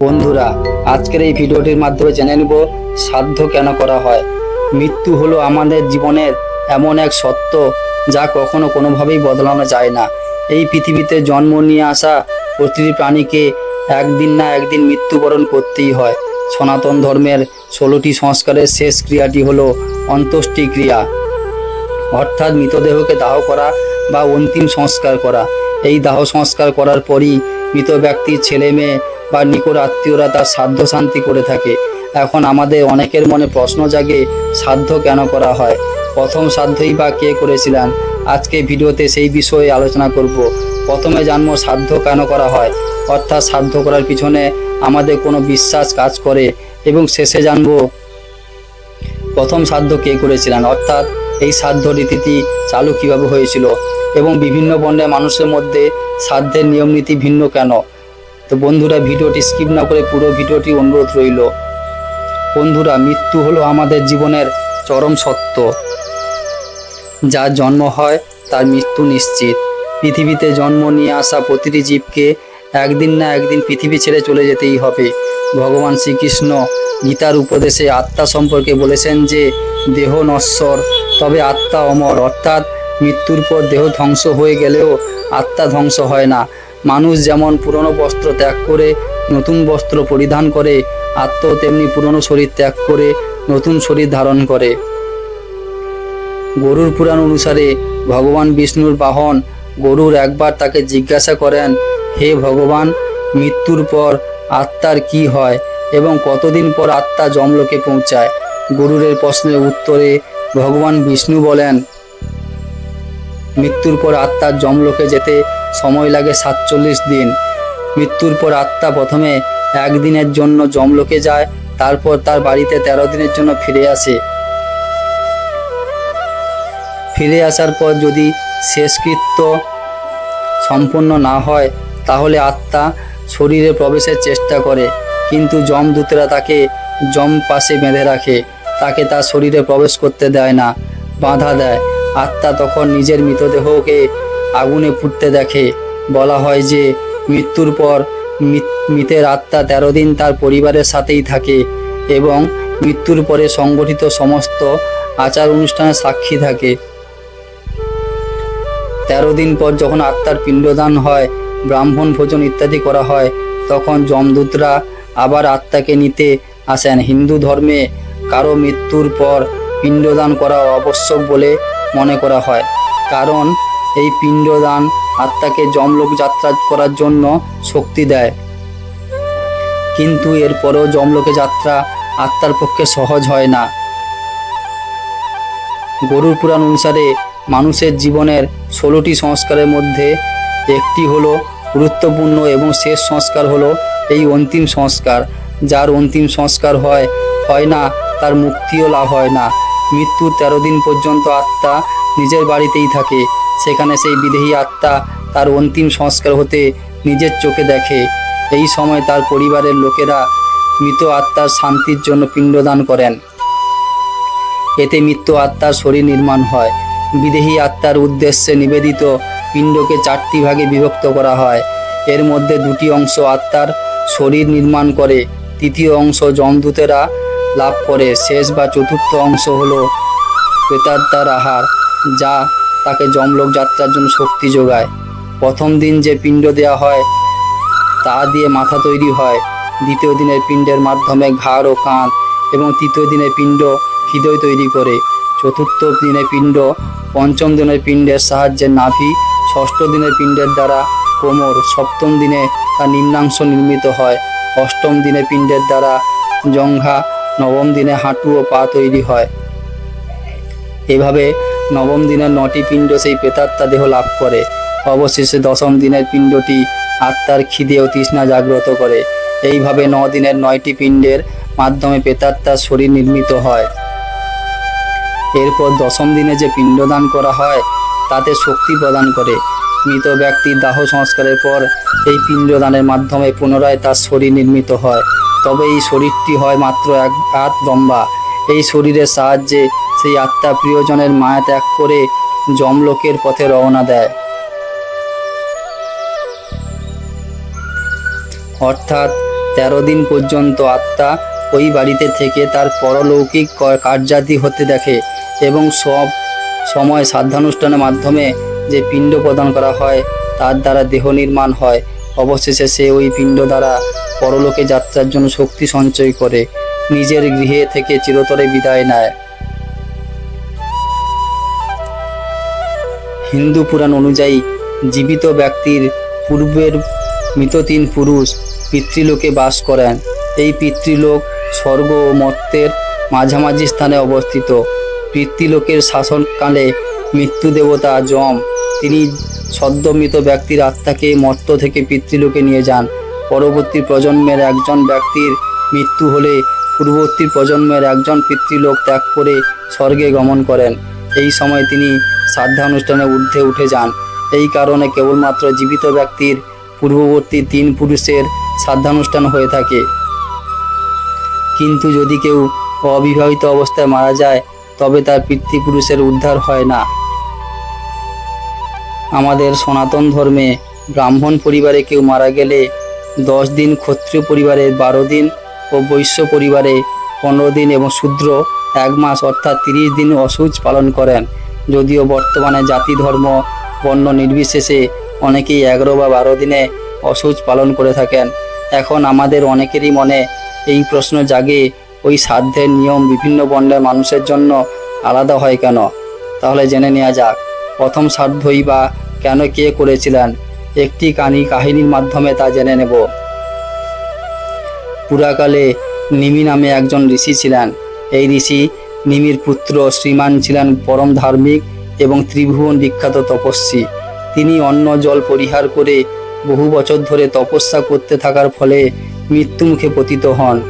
বন্ধুরা, আজকের এই ভিডিওটির মাধ্যমে জেনে নেব সাধ্য কেন করা হয়। মৃত্যু হলো আমাদের জীবনের এমন এক সত্য যা কখনো কোনোভাবেই বদলানো যায় না। এই পৃথিবীতে জন্ম নিয়ে আসা প্রতিটি প্রাণীকে একদিন না একদিন মৃত্যুবরণ করতেই হয়। সনাতন ধর্মের ষোলোটি সংস্কারের শেষ ক্রিয়াটি হলো অন্ত্যেষ্টি ক্রিয়া। অর্থাৎ মৃতদেহকে দাহ করা বা অন্তিম সংস্কার করা। এই দাহ সংস্কার করার পরই মৃত ব্যক্তির ছেলে মেয়ে বা নিকট আত্মীয়রা তার সাধ্য শান্তি করে থাকে। এখন আমাদের অনেকের মনে প্রশ্ন জাগে, সাধ্য কেন করা হয়? প্রথম সাধ্যই বা কে করেছিলেন? আজকে ভিডিওতে সেই বিষয়ে আলোচনা করব। প্রথমে জানব সাধ্য কেন করা হয়? অর্থাৎ সাধ্য করার পিছনে আমাদের কোনো বিশ্বাস কাজ করে এবং শেষে জানব প্রথম সাধ্য কে করেছিলেন? অর্থাৎ এই সাধ্য রীতিটি চালু কীভাবে হয়েছিল? এবং বিভিন্ন বর্ণের মানুষের মধ্যে সাধ্যের নিয়ম নীতি ভিন্ন কেন? তো বন্ধুরা, ভিডিওটি স্কিপ না করে পুরো ভিডিওটি অনুরোধ রইল। বন্ধুরা, মৃত্যু হলো আমাদের জীবনের চরম সত্য। যার জন্ম হয়, তার মৃত্যু নিশ্চিত। পৃথিবীতে জন্ম নিয়ে আসা প্রতিটি জীবকে একদিন না একদিন পৃথিবী ছেড়ে চলে যেতেই হবে। ভগবান শ্রীকৃষ্ণ গীতার উপদেশে আত্মা সম্পর্কে বলেছেন যে, দেহ নশ্বর, তবে আত্মা অমর। অর্থাৎ মৃত্যুর পর দেহ ধ্বংস হয়ে গেলেও আত্মা ধ্বংস হয় না। মানুষ যেমন পুরনো বস্ত্র ত্যাগ করে নতুন বস্ত্র পরিধান করে আত্ম তেমনি পুরনো শরীর ত্যাগ করে, নতুন শরীর ধারণ করে। গরুর পুরাণ অনুসারে ভগবান বিষ্ণুর বাহন গরুর একবার তাকে জিজ্ঞাসা করেন, হে ভগবান, মৃত্যুর পর আত্মার কি হয় এবং কতদিন পর আত্মা জমলোকে পৌঁছায়? গরুরের প্রশ্নের উত্তরে ভগবান বিষ্ণু বলেন, মৃত্যুর পর আত্মার জমলোকে যেতে সময় লাগে সাতচল্লিশ দিন। মৃত্যুর পর আত্মা প্রথমে একদিনের জন্য জমলোকে যায়, তারপর তার বাড়িতে তেরো দিনের জন্য ফিরে আসে। ফিরে আসার পর যদি শেষকৃত্য সম্পূর্ণ না হয়, তাহলে আত্মা শরীরে প্রবেশের চেষ্টা করে। কিন্তু যমদূতরা তাকে যম পাশে বেঁধে রাখে। তাকে তার শরীরে প্রবেশ করতে দেয় না, বাধা দেয়। আত্মা তখন নিজের মৃতদেহকে আগুনে পুড়তে দেখে। বলা হয় যে, মৃত্যুর পর মৃত- মৃতের আত্মা তেরো দিন তার পরিবারের সাথেই থাকে এবং মৃত্যুর পরে সংগঠিত সমস্ত আচার অনুষ্ঠানের সাক্ষী থাকে। তেরো দিন পর যখন আত্মার পিণ্ডদান হয়, ব্রাহ্মণ ভোজন ইত্যাদি করা হয়, তখন যমদূতরা আবার আত্মাকে নিতে আসেন। হিন্দু ধর্মে কারও মৃত্যুর পর পিণ্ডদান করা আবশ্যক বলে মনে করা হয়। কারণ এই পিণ্ডদান আত্মাকে যমলোক যাত্রা করার জন্য শক্তি দেয়। কিন্তু এরপরেও যমলোকে যাত্রা আত্মার পক্ষে সহজ হয় না। গরুর পুরাণ অনুসারে মানুষের জীবনের ষোলোটি সংস্কারের মধ্যে একটি হলো গুরুত্বপূর্ণ এবং শেষ সংস্কার হলো এই অন্তিম সংস্কার। যার অন্তিম সংস্কার হয় হয় না, তার মুক্তিও লাভ হয় না। মৃত্যুর তেরো দিন পর্যন্ত আত্মা নিজের বাড়িতেই থাকে। সেখানে সেই বিদেহী আত্মা তার অন্তিম সংস্কার হতে নিজের চোখে দেখে। এই সময় তার পরিবারের লোকেরা মৃত আত্মার শান্তির জন্য পিণ্ডদান করেন। এতে মৃত্যু আত্মার শরীর নির্মাণ হয়। বিদেহী আত্মার উদ্দেশ্যে নিবেদিত পিণ্ডকে চারটি ভাগে বিভক্ত করা হয়। এর মধ্যে দুটি অংশ আত্মার শরীর নির্মাণ করে, তৃতীয় অংশ যমদূতেরা লাভ করে। শেষ বা চতুর্থ অংশ হল প্রেতাত্মার আহার, যা তাকে যমলোক যাত্রার জন্য শক্তি যোগায়। প্রথম দিন যে পিণ্ড দেওয়া হয়, তা দিয়ে মাথা তৈরি হয়। দ্বিতীয় দিনের পিণ্ডের মাধ্যমে ঘাড় ও কাঁধ এবং তৃতীয় দিনের পিণ্ড হৃদয় তৈরি করে। চতুর্থ দিনের পিণ্ড, পঞ্চম দিনের পিণ্ডের সাহায্যে নাভি, ষষ্ঠ দিনের পিণ্ডের দ্বারা কোমর, সপ্তম দিনে তার নিম্নাংশ নির্মিত হয়। অষ্টম দিনে পিণ্ডের দ্বারা জঙ্ঘা নবম দিনে হাঁটু ও পা তৈরি হয়। এভাবে নবম দিনের নটি পিণ্ড সেই প্রেতাত্মা দেহ লাভ করে। অবশেষে দশম দিনের পিণ্ডটি আত্মার খিদে ও তৃষ্ণা জাগ্রত করে। এইভাবে ন দিনের নয়টি পিণ্ডের মাধ্যমে প্রেতাত্মার শরীর নির্মিত হয়। এরপর দশম দিনে যে পিণ্ডদান করা হয়, তাতে শক্তি প্রদান করে। মৃত ব্যক্তির দাহ সংস্কারের পর এই পিণ্ডদানের মাধ্যমে পুনরায় তার শরীর নির্মিত হয়। তবে এই শরীরটি হয় মাত্র এক হাত লম্বা। এই শরীরের সাহায্যে সেই আত্মা প্রিয়জনের মায়া ত্যাগ করে যমলোকের পথে রওনা দেয়। অর্থাৎ তেরো দিন পর্যন্ত আত্মা ওই বাড়িতে থেকে তার পরলৌকিক কার্যাদি হতে দেখে এবং সব সময় সাধ্যানুষ্ঠানের মাধ্যমে যে পিণ্ড প্রদান করা হয়, তার দ্বারা দেহ নির্মাণ হয়। অবশেষে সে ওই পিণ্ড দ্বারা পরলোকে যাত্রার জন্য শক্তি সঞ্চয় করে। নিজের গৃহে থেকে চিরতরে বিদায় নেয়। হিন্দু পুরাণ অনুযায়ী জীবিত ব্যক্তির পূর্বের মৃত তিন পুরুষ পিতৃলোকে বাস করেন। এই পিতৃলোক স্বর্গ ও মর্তের মাঝামাঝি স্থানে অবস্থিত। পিতৃলোকের শাসনকালে মৃত্যু দেবতা যম, তিনি সদ্য মৃত ব্যক্তির আত্মাকে মর্ত থেকে পিতৃলোকে নিয়ে যান। পরবর্তী প্রজন্মের একজন ব্যক্তির মৃত্যু হলে পূর্ববর্তী প্রজন্মের একজন পিতৃলোক ত্যাগ করে স্বর্গে গমন করেন। এই সময় তিনি শ্রাদ্ধানুষ্ঠানে ঊর্ধ্বে উঠে যান। এই কারণে কেবলমাত্র জীবিত ব্যক্তির পূর্ববর্তী তিন পুরুষের শ্রাদ্ধানুষ্ঠান হয়ে থাকে। কিন্তু যদি কেউ অবিবাহিত অবস্থায় মারা যায়, তবে তার পিতৃপুরুষের উদ্ধার হয় না। আমাদের সনাতন ধর্মে ব্রাহ্মণ পরিবারে কেউ মারা গেলে দশ দিন ক্ষত্রিয় পরিবারের বারো দিন ও বৈশ্য পরিবারে পনেরো দিন এবং শূদ্র এক মাস অর্থাৎ তিরিশ দিন অসুচ পালন করেন। যদিও বর্তমানে জাতি ধর্ম বর্ণ নির্বিশেষে অনেকেই এগারো বা বারো দিনে অসুচ পালন করে থাকেন। এখন আমাদের অনেকেরই মনে এই প্রশ্ন জাগে, ওই সাধ্যের নিয়ম বিভিন্ন বর্ণের মানুষের জন্য আলাদা হয় কেন? তাহলে জেনে নেওয়া যাক। প্রথম সাধ্যই বা কেন কে করেছিলেন? একটি কানি কাহিনীর মাধ্যমে তা জেনে নেব। পুরাকালে নিমি নামে একজন ঋষি ছিলেন। এই ঋষি নিমির পুত্র শ্রীমান ছিলেন পরম ধার্মিক এবং ত্রিভুবন বিখ্যাত তপস্বী। তিনি অন্ন জল পরিহার করে বহু বছর ধরে তপস্যা করতে থাকার ফলে মৃত্যুমুখে পতিত হন।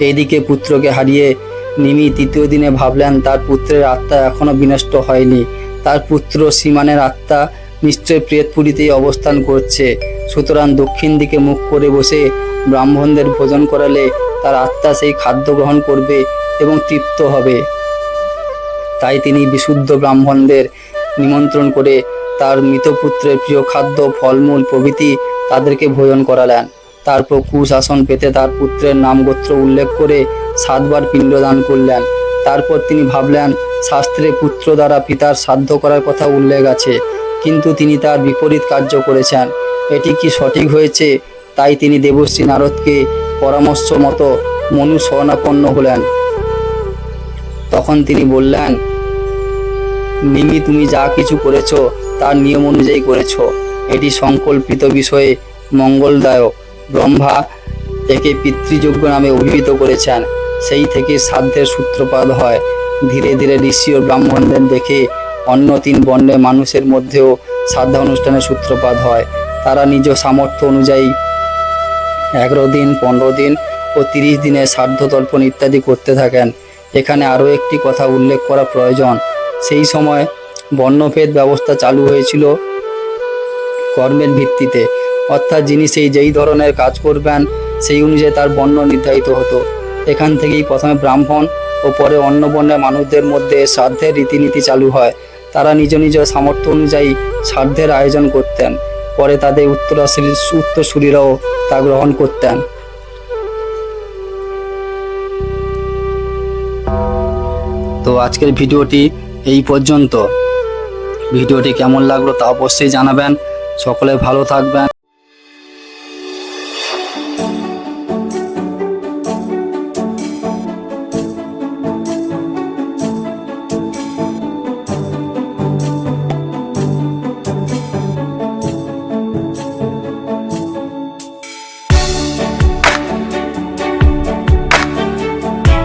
এইদিকে পুত্রকে হারিয়ে নিমি তৃতীয় দিনে ভাবলেন, তার পুত্রের আত্মা এখনও বিনষ্ট হয়নি। তার পুত্র শ্রীমানের আত্মা নিশ্চয় প্রেতপুরীতেই অবস্থান করছে। সুতরাং দক্ষিণ দিকে মুখ করে বসে ব্রাহ্মণদের ভোজন করালে তার আত্মা সেই খাদ্য গ্রহণ করবে এবং তৃপ্ত হবে। তাই তিনি বিশুদ্ধ ব্রাহ্মণদের নিমন্ত্রণ করে তার মৃত পুত্রের প্রিয় খাদ্য, ফলমূল, প্রভৃতি তাদেরকে ভোজন করালেন। তারপর কুশাসন পেতে তার পুত্রের নাম গোত্র উল্লেখ করে সাতবার পিণ্ডদান করলেন। তারপর তিনি ভাবলেন, শাস্ত্রে পুত্র দ্বারা পিতার সাধ্য করার কথা উল্লেখ আছে, কিন্তু তিনি তার বিপরীত কার্য করেছেন। এটি কি সঠিক হয়েছে? তাই তিনি দেবশ্রী নারদকে পরামর্শ মতো মনু শরণাপন্ন হলেন। তখন তিনি বললেন, মিমি, তুমি যা কিছু করেছ, তার নিয়ম অনুযায়ী করেছ। এটি সংকল্পিত বিষয়ে মঙ্গলদায়ক। ব্রহ্মা একে পিতৃযোগ্য নামে অভিহিত করেছেন। সেই থেকে সাধ্যের সূত্রপাত হয়। ধীরে ধীরে ঋষি ও ব্রাহ্মণদের দেখে অন্য তিন বর্ণের মানুষের মধ্যেও শ্রাদ্ধা অনুষ্ঠানের সূত্রপাত হয়। তারা নিজ সামর্থ্য অনুযায়ী এগারো দিন, পনেরো দিন ও তিরিশ দিনে শ্রাদ্ধ তর্পণ ইত্যাদি করতে থাকেন। এখানে আরও একটি কথা উল্লেখ করা প্রয়োজন। সেই সময় বর্ণভেদ ব্যবস্থা চালু হয়েছিল কর্মের ভিত্তিতে। অর্থাৎ যিনি সেই যেই ধরনের কাজ করবেন, সেই অনুযায়ী তার বর্ণ নির্ধারিত হতো। এখান থেকেই প্রথমে ব্রাহ্মণ ও পরে অন্য বর্ণের মানুষদের মধ্যে শ্রাদ্ধের রীতিনীতি চালু হয়। তারা নিজ নিজ সামর্থ্য অনুযায়ী শ্রাদ্ধের আয়োজন করতেন। পরে তাদের উত্তরাশ্রী উত্তরসূরিরাও তা গ্রহণ করতেন। তো আজকের ভিডিওটি এই পর্যন্ত। ভিডিওটি কেমন লাগল তা অবশ্যই জানাবেন। সকলে ভালো থাকবেন।